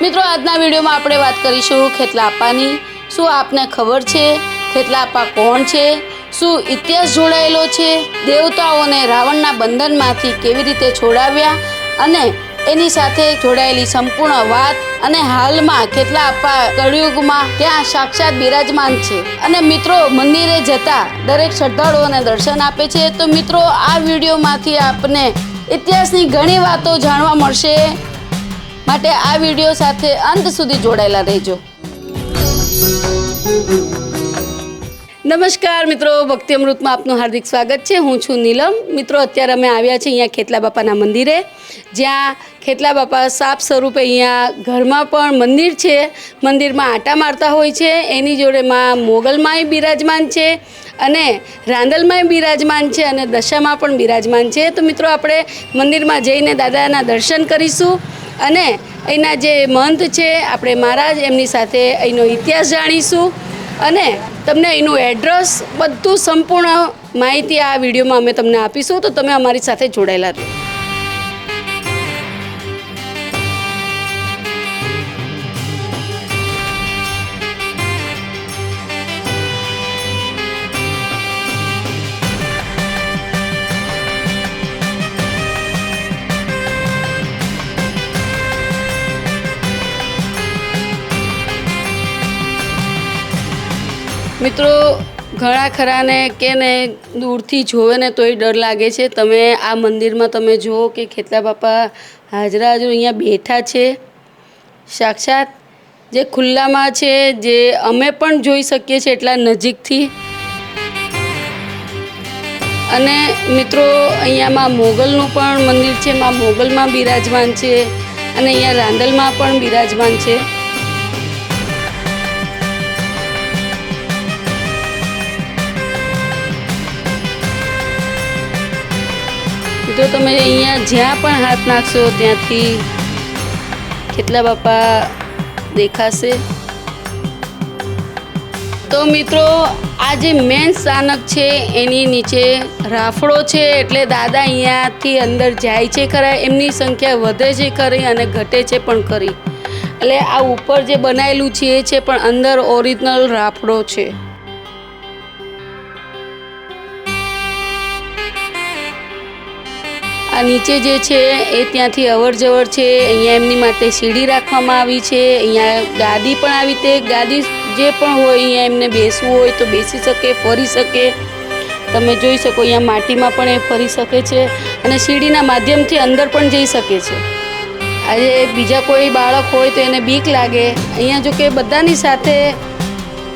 મિત્રો, આજના વિડીયોમાં આપણે વાત કરીશું ખેતલા આપવાની શું આપને ખબર છે? ખેતલા આપા કોણ છે? શું ઇતિહાસ જોડાયેલો છે? દેવતાઓને રાવણના બંધનમાંથી કેવી રીતે છોડાવ્યા? અને એની સાથે જોડાયેલી સંપૂર્ણ વાત અને હાલમાં ખેતલા આપા કળિયુગમાં ત્યાં સાક્ષાત બિરાજમાન છે. અને મિત્રો, મંદિરે જતા દરેક શ્રદ્ધાળુઓને દર્શન આપે છે. તો મિત્રો, આ વિડીયોમાંથી આપને ઇતિહાસની ઘણી વાતો જાણવા મળશે. માટે આ વીડિયો સાથે અંત સુધી જોડાયેલા રહેજો. નમસ્કાર મિત્રો, ભક્તિ અમૃતમાં આપનું હાર્દિક સ્વાગત છે. હું છું નીલમ. મિત્રો, અત્યારે અમે આવ્યા છીએ અહીંયા ખેતલા બાપાના મંદિરે. જ્યાં ખેતલા બાપા સાપ સ્વરૂપે અહીંયા ઘરમાં પણ મંદિર છે. મંદિરમાં આટા મારતા હોય છે. એની જોડે માં મોગલમાંય બિરાજમાન છે અને રાંદલમાંય બિરાજમાન છે અને દશામાં પણ બિરાજમાન છે. તો મિત્રો, આપણે મંદિરમાં જઈને દાદાના દર્શન કરીશું. અને અહીંના જે મંત છે, આપણે મહારાજ એમની સાથે અહીંનો ઇતિહાસ જાણીશું. અને તમને એનું એડ્રેસ બધું સંપૂર્ણ માહિતી આ વિડીયોમાં અમે તમને આપીશું, તો તમે અમારી સાથે જોડાયેલા રહો. મિત્રો, ઘણા ખરાને કે ને દૂરથી જોવે ને તોય ડર લાગે છે. તમે આ મંદિરમાં તમે જુઓ કે ખેતલા બાપા હાજરા હાજર અહીંયા બેઠા છે. સાક્ષાત જે ખુલ્લામાં છે, જે અમે પણ જોઈ શકીએ છીએ એટલા નજીકથી. અને મિત્રો, અહીંયામાં મોગલનું પણ મંદિર છે. માં મોગલમાં બિરાજમાન છે અને અહીંયા રાંદલમાં પણ બિરાજમાન છે. મિત્રો તમે અહીંયા જ્યાં પણ હાથ નાખશો ત્યાંથી કેટલા બાપા દેખાશે? તો મિત્રો, આ જે મેન સ્થાનક છે, એની નીચે રાફડો છે, એટલે દાદા અહીંયાથી અંદર જાય છે ખરા, એમની સંખ્યા વધે છે ખરી અને ઘટે છે પણ ખરી. એટલે આ ઉપર જે બનાવેલું છે, એ છે પણ અંદર ઓરિજિનલ રાફડો છે. આ નીચે જે છે, એ ત્યાંથી અવર જવર છે. અહીંયા એમની માટે સીડી રાખવામાં આવી છે. અહીંયા ગાદી પણ આવી રીતે ગાદી જે પણ હોય, અહીંયા એમને બેસવું હોય તો બેસી શકે, ફરી શકે. તમે જોઈ શકો, અહીંયા માટીમાં પણ એ ફરી શકે છે અને સીડીના માધ્યમથી અંદર પણ જઈ શકે છે. આજે બીજા કોઈ બાળક હોય તો એને બીક લાગે. અહીંયા જો કે બધાની સાથે,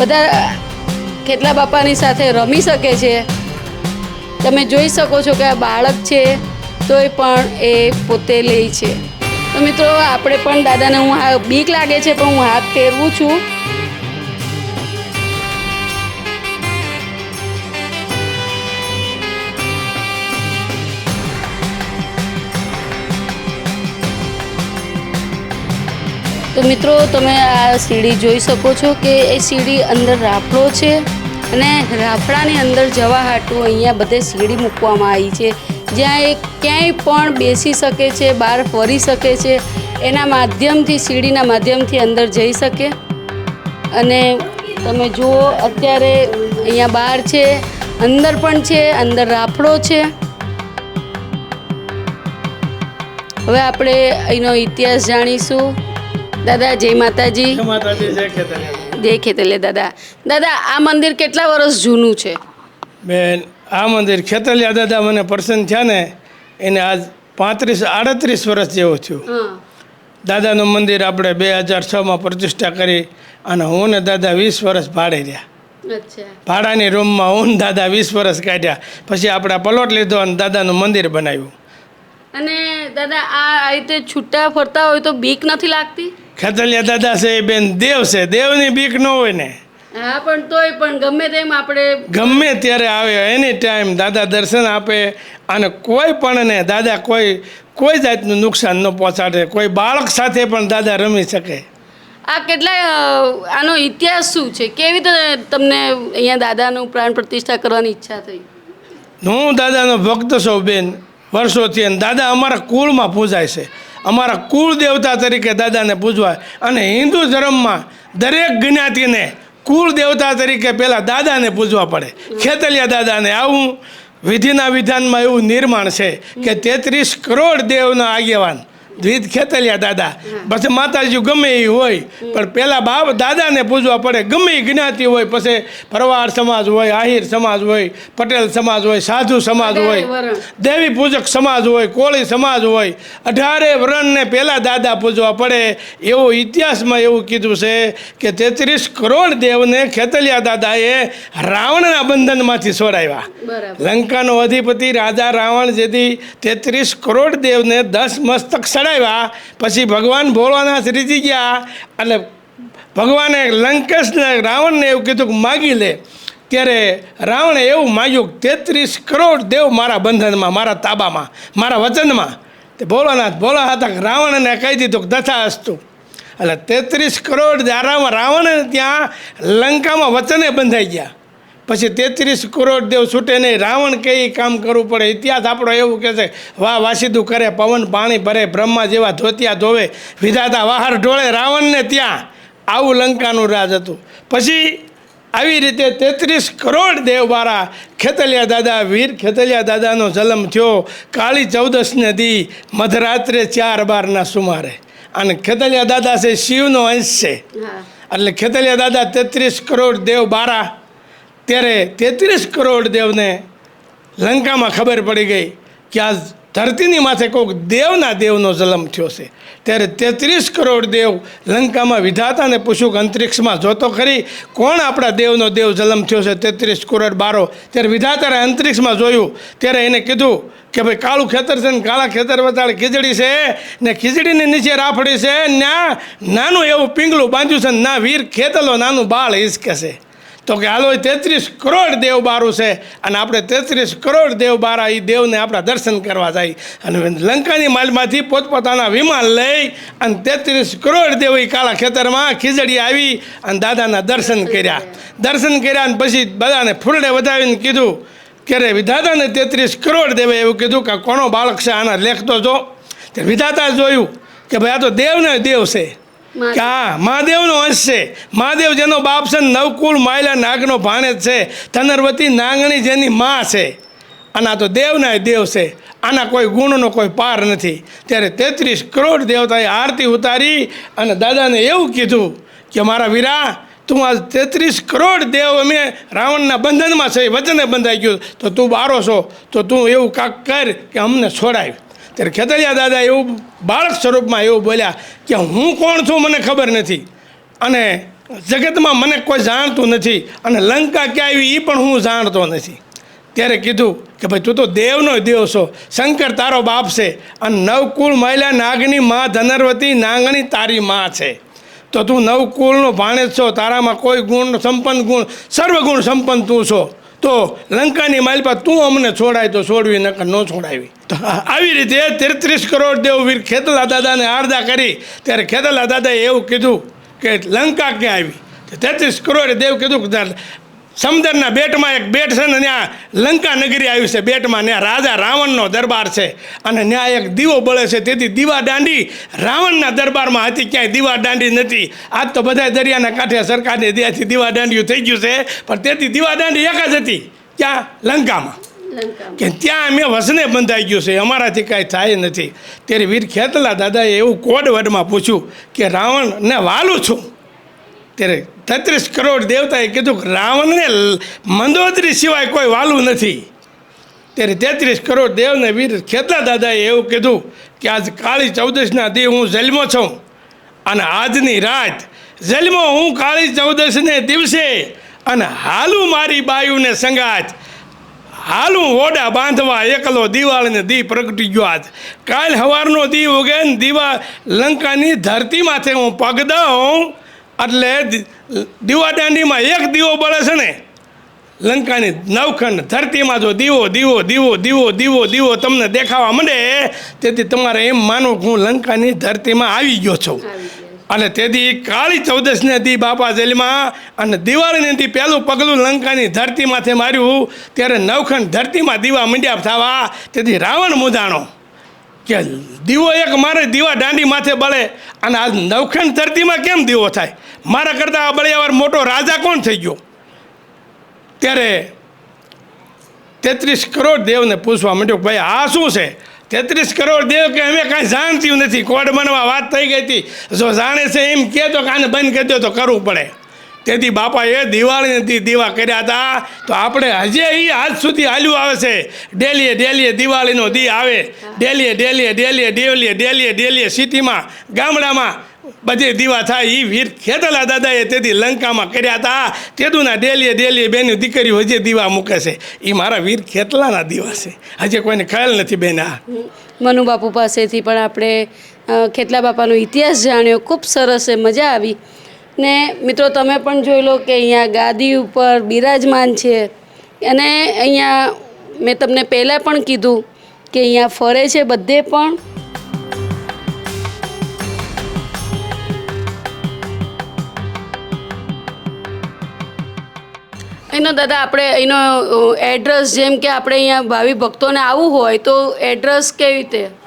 બધા કેટલા બાપાની સાથે રમી શકે છે. તમે જોઈ શકો છો કે આ બાળક છે તોય પણ એ પોતે લે છે. તો મિત્રો, આપણે પણ દાદાને હું બીક લાગે છે, પણ હું હાથ ફેરવું છું. તો મિત્રો, તમે આ સીડી જોઈ શકો છો કે એ સીડી અંદર રાફડો છે અને રાફડાની અંદર જવા હાટું અહીંયા બધે સીડી મૂકવામાં આવી છે. જ્યાં એ ક્યાંય પણ બેસી શકે છે બહાર ફરી શકે છે એના માધ્યમથી સીડીના માધ્યમથી અંદર જઈ શકે. અને તમે જુઓ અત્યારે અહીંયા બહાર છે અંદર પણ છે અંદર રાફડો છે. હવે આપણે અહીંનો ઇતિહાસ જાણીશું. દાદા જય માતાજી. જય ખેતલે દાદા. દાદા આ મંદિર કેટલા વર્ષ જૂનું છે? બેન આ મંદિર ખેતલિયા દાદા મને પ્રસન્ન થયા ને એને આજ પાંત્રીસ આડત્રીસ વર્ષ જેવું થયું. દાદાનું મંદિર આપણે બે હજાર છમાં પ્રતિષ્ઠા કરી અને હું ને દાદા વીસ વર્ષ ભાડે રહ્યા. ભાડાની રૂમમાં હું દાદા વીસ વર્ષ કાઢ્યા. પછી આપણે પલોટ લીધો અને દાદાનું મંદિર બનાવ્યું. અને દાદા આ આ રીતે છૂટા ફરતા હોય તો બીક નથી લાગતી? ખેતલિયા દાદા છે એ બેન દેવ છે. દેવની બીક ન હોય ને. હા પણ તોય પણ ગમે તેમ આપણે ગમે ત્યારે આવે એની ટાઈમ દાદા દર્શન આપે અને કોઈ પણ ને દાદા કોઈ કોઈ જાતનું નુકસાન ન પહોંચાડે કોઈ બાળક સાથે પણ દાદા રમી શકે. આ કેટલાય આનો ઇતિહાસ શું છે? કેવી રીતે તમને અહીંયા દાદાનું પ્રાણ પ્રતિષ્ઠા કરવાની ઈચ્છા થઈ? હું દાદાનો ભક્ત છું બેન વર્ષોથી અને દાદા અમારા કુળમાં પૂજાય છે. અમારા કુળ દેવતા તરીકે દાદાને પૂજવાય. અને હિન્દુ ધર્મમાં દરેક જ્ઞાતિને કુળ દેવતા તરીકે પહેલાં દાદાને પૂજવા પડે. ખેતલિયા દાદાને આવું વિધિના વિધાનમાં એવું નિર્માણ છે કે તેત્રીસ કરોડ દેવના આગેવાન દ્વિત ખેતલિયા દાદા. પછી માતાજી ગમે એ હોય પણ પહેલાં બાપ દાદાને પૂજવા પડે. ગમે એ જ્ઞાતિ હોય પછી પરવાર સમાજ હોય આહિર સમાજ હોય પટેલ સમાજ હોય સાધુ સમાજ હોય દેવી પૂજક સમાજ હોય કોળી સમાજ હોય અઢારે વરણને પહેલાં દાદા પૂજવા પડે. એવું ઇતિહાસમાં એવું કીધું છે કે તેત્રીસ કરોડ દેવને ખેતલિયા દાદાએ રાવણના બંધનમાંથી છોડાવ્યા લંકાનો અધિપતિ રાજા રાવણ જેથી તેત્રીસ કરોડ દેવને દસ મસ્તક ચડાવ્યા પછી ભગવાન ભોળાનાથ રીતી ગયા એટલે ભગવાને લંકેશને રાવણને એવું કીધું માગી લે. ત્યારે રાવણે એવું માગ્યું તેત્રીસ કરોડ દેવ મારા બંધનમાં, મારા તાબામાં, મારા વચનમાં. તે ભોળાનાથ ભોળા હતા રાવણને કહી દીધું કે તથા અસ્તુ એટલે તેત્રીસ કરોડ રાવણ રાવણ ત્યાં લંકામાં વચને બંધાઈ ગયા. પછી તેત્રીસ કરોડ દેવ છૂટે નહીં. રાવણ કે કામ કરવું પડે. ઇતિહાસ આપણો એવું કહે છે વાહ વાસીદું કરે પવન પાણી ભરે બ્રહ્મા જેવા ધોતિયા ધોવે વિધાતા વાહર ઢોળે રાવણને ત્યાં. આવું લંકાનું રાજ હતું. પછી આવી રીતે તેત્રીસ કરોડ દેવ બારા ખેતલિયા દાદા વીર ખેતલિયા દાદાનો જન્મ થયો. કાળી ચૌદસને દી મધરાત્રે ચાર બારના સુમારે. અને ખેતલિયા દાદા છે શિવનો અંશ છે. એટલે ખેતલિયા દાદા તેત્રીસ કરોડ દેવ બારા ત્યારે તેત્રીસ કરોડ દેવને લંકામાં ખબર પડી ગઈ કે આ ધરતીની માથે કોઈક દેવના દેવનો જલમ થયો છે. ત્યારે તેત્રીસ કરોડ દેવ લંકામાં વિધાતાને પૂછ્યું કે અંતરિક્ષમાં જોતો ખરી, કોણ આપણા દેવનો દેવ જલમ થયો છે? તેત્રીસ કરોડ બારો. ત્યારે વિધાતાએ અંતરિક્ષમાં જોયું, ત્યારે એને કીધું કે ભાઈ કાળું ખેતર છે ને કાળા ખેતર વતાળ ખીચડી છે ને ખીચડીની નીચે રાફડી છે ના નાનું એવું પિંગલું બાંધ્યું છે ને ના વીર ખેતલો નાનું બાળ હિસકે છે. તો કે હાલો તેત્રીસ કરોડ દેવ બારું છે. અને આપણે તેત્રીસ કરોડ દેવ બારા એ દેવને આપણા દર્શન કરવા જાય. અને લંકાની માલમાંથી પોતપોતાના વિમાન લઈ અને તેત્રીસ કરોડ દેવ એ કાળા ખેતરમાં ખીજડી આવી અને દાદાના દર્શન કર્યા. દર્શન કર્યા અને પછી બધાને ફૂલડે વધાવીને કીધું ક્યારે વિધાતાને તેત્રીસ કરોડ દેવે એવું કીધું કે કોનો બાળક છે આના લેખતો જો. તે વિધાતા જોયું કે ભાઈ આ તો દેવને દેવ છે. હા મહાદેવનો અંશ છે. મહાદેવ જેનો બાપ છે નવકુળ માયલા નાગનો ભાણેજ છે. ધનરવતી નાગણી જેની માં છે. અને આ તો દેવના દેવ છે. આના કોઈ ગુણનો કોઈ પાર નથી. ત્યારે તેત્રીસ કરોડ દેવતાએ આરતી ઉતારી અને દાદાને એવું કીધું કે મારા વીરા, તું આ તેત્રીસ કરોડ દેવ અમે રાવણના બંધનમાં છે વચને બંધાઈ ગયું. તો તું બારો છો. તો તું એવું કાંક કર કે અમને છોડાય. ત્યારે ખેતરિયા દાદા એવું બાળક સ્વરૂપમાં એવું બોલ્યા કે હું કોણ છું મને ખબર નથી. અને જગતમાં મને કોઈ જાણતું નથી અને લંકા ક્યાં આવી એ પણ હું જાણતો નથી. ત્યારે કીધું કે ભાઈ તું તો દેવનો દેવ છો, શંકર તારો બાપ છે અને નવકુળ મહિલા નાગની માં ધનરવતી નાગણી તારી માં છે. તો તું નવકુળનો ભાણેજ છો, તારામાં કોઈ ગુણ સંપન્ન ગુણ, સર્વગુણ સંપન્ન તું છો. તો લંકાની માલપા તું અમને છોડાય તો છોડવી, નકર ન છોડાવી. તો આવી રીતે તેત્રીસ કરોડ દેવવીર ખેતલા દાદાને આરદા કરી. ત્યારે ખેતલા દાદાએ એવું કીધું કે લંકા ક્યાં આવી? તેત્રીસ કરોડ દેવ કીધું કે સમુદ્રના બેટમાં એક બેટ છે ને ત્યાં લંકા નગરી આવ્યું છે. બેટમાં ત્યાં રાજા રાવણનો દરબાર છે અને ત્યાં એક દીવો બળે છે. તેથી દીવા દાંડી રાવણના દરબારમાં હતી ક્યાંય દીવા દાંડી નથી. આજ તો બધા દરિયાના કાંઠે સરકારની દયાથી દીવા દાંડિયું થઈ ગયું છે. પણ તેથી દીવા દાંડી એક જ હતી. ક્યાં? લંકામાં. કે ત્યાં અમે વસને બંધાઈ ગયું છે. અમારાથી કાંઈ થાય નથી. ત્યારે વીર ખેતલા દાદાએ એવું કોડ વર્ડમાં પૂછ્યું કે રાવણને વાલું છું. ત્યારે તેત્રીસ કરોડ દેવતાએ કીધું કે રાવણને મંદોદરી સિવાય કોઈ વાલું નથી. ત્યારે તેત્રીસ કરોડ દેવને વીર ખેતલા દાદાએ એવું કીધું કે આજ કાળી ચૌદશના દી હું જન્મો છું અને આજની રાત જન્મો હું કાળી ચૌદશને દિવસે અને હાલું મારી બાયુને સંગાત હાલું ઓડા બાંધવા એકલો દિવાળીને દી પ્રગટી ગયો આજ. કાલ સવારનો દી ઉગે દીવા લંકાની ધરતી માથે હું પગ દઉં એટલે દીવા દીવાદાંડીમાં એક દીવો બળે છે ને લંકાની નવખંડ ધરતીમાં જો દીવો દીવો દીવો દીવો દીવો દીવો તમને દેખાવા માંડે તેથી તમારે એમ માનો કે હું લંકાની ધરતીમાં આવી ગયો છું. અને તેથી કાળી ચૌદશને દી બાપા જેલમાં અને દિવાળીને દી પહેલું પગલું લંકાની ધરતીમાંથી માર્યું ત્યારે નવખંડ ધરતીમાં દીવા મંડ્યા થવા તેથી રાવણ મુદાણો કે દીવો એક મારે દીવા દાંડી માથે બળે અને આ નવખંડ ધરતીમાં કેમ દીવો થાય? મારા કરતાં આ બળિયાવાર મોટો રાજા કોણ થઈ ગયો? ત્યારે તેત્રીસ કરોડ દેવને પૂછવા માંડ્યો ભાઈ, આ શું છે? તેત્રીસ કરોડ દેવ કે અમે કાંઈ જાણતી નથી. કોડ બનવા વાત થઈ ગઈ હતી. જો જાણે છે એમ કહેતો કાને બંધ કરી દો તો કરવું પડે. તેથી બાપાએ દિવાળી નથી દીવા કર્યા હતા. તો આપણે હજે એ આજ સુધી હાલ્યું આવે છે. ડેલીએ ડેલીએ દિવાળીનો દી આવે. ડેલીએ ડેલીએ ડેલીએ ડેલીએ ડેલીએ ડેલીએ સિટીમાં, ગામડામાં બધે દીવા થાય એ વીર ખેતલા દાદાએ તેથી લંકામાં કર્યા હતા. તેદુના ડેલીએ ડેલીએ બેની દીકરીઓ હજે દીવા મૂકે છે. એ મારા વીર ખેતલાના દીવા છે. હજે કોઈને ખ્યાલ નથી બેન આ. મનુ બાપુ પાસેથી પણ આપણે ખેતલા બાપાનો ઇતિહાસ જાણ્યો. ખૂબ સરસ છે, મજા આવી. ને મિત્રો, તમે પણ જોઈ લો કે અહીંયા ગાદી ઉપર બિરાજમાન છે. અને અહીંયા મેં તમને પહેલાં પણ કીધું કે અહીંયા ફરે છે બધે પણ. એનો દાદા, આપણે એનો એડ્રેસ જેમ કે આપણે અહીંયા ભાવિ ભક્તોને આવવું હોય તો એડ્રેસ કેવી રીતે?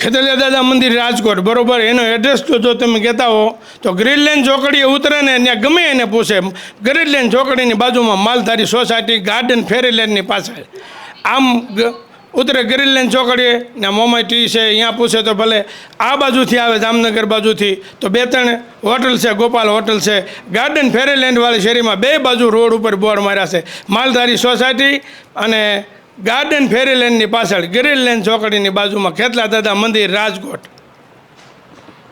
ખેતલિયા દાદા મંદિર રાજકોટ, બરોબર? એનો એડ્રેસ તો જો તમે કહેતા હો, તો ગ્રીનલેન્ડ ચોકડીએ ઉતરે ને ત્યાં ગમે એને પૂછે. ગ્રીનલેન્ડ ચોકડીની બાજુમાં માલધારી સોસાયટી ગાર્ડન ફેરીલેન્ડની પાછળ. આમ ઉતરે ઉતરે ગ્રીનલેન્ડ ચોકડીએ ને મોમાઈ ટી છે, અહીંયા પૂછે તો ભલે આ બાજુથી આવે, જામનગર બાજુથી. તો બે ત્રણ હોટલ છે, ગોપાલ હોટલ છે. ગાર્ડન ફેરીલેન્ડવાળી શેરીમાં બે બાજુ રોડ ઉપર બોર્ડ માર્યા છે. માલધારી સોસાયટી અને ગાર્ડન ફેરીલેન્ડની પાછળ ગ્રીનલેન્ડ ચોકડીની બાજુમાં ખેતલા દાદા મંદિર, રાજકોટ.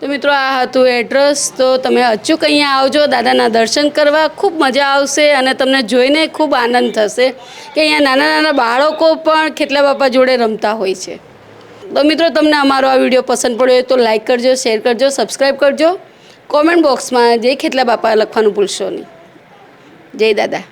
તો મિત્રો, આ હતું એડ્રેસ તો તમે અચૂક અહીંયા આવજો, દાદાના દર્શન કરવા. ખૂબ મજા આવશે અને તમને જોઈને ખૂબ આનંદ થશે કે અહીંયા નાના નાના બાળકો પણ ખેતલા બાપા જોડે રમતા હોય છે. તો મિત્રો, તમને અમારો આ વીડિયો પસંદ પડ્યો હોય તો લાઇક કરજો શેર કરજો સબસ્ક્રાઈબ કરજો. કોમેન્ટ બોક્સમાં જય ખેતલા બાપા લખવાનું ભૂલશો નહીં. જય દાદા.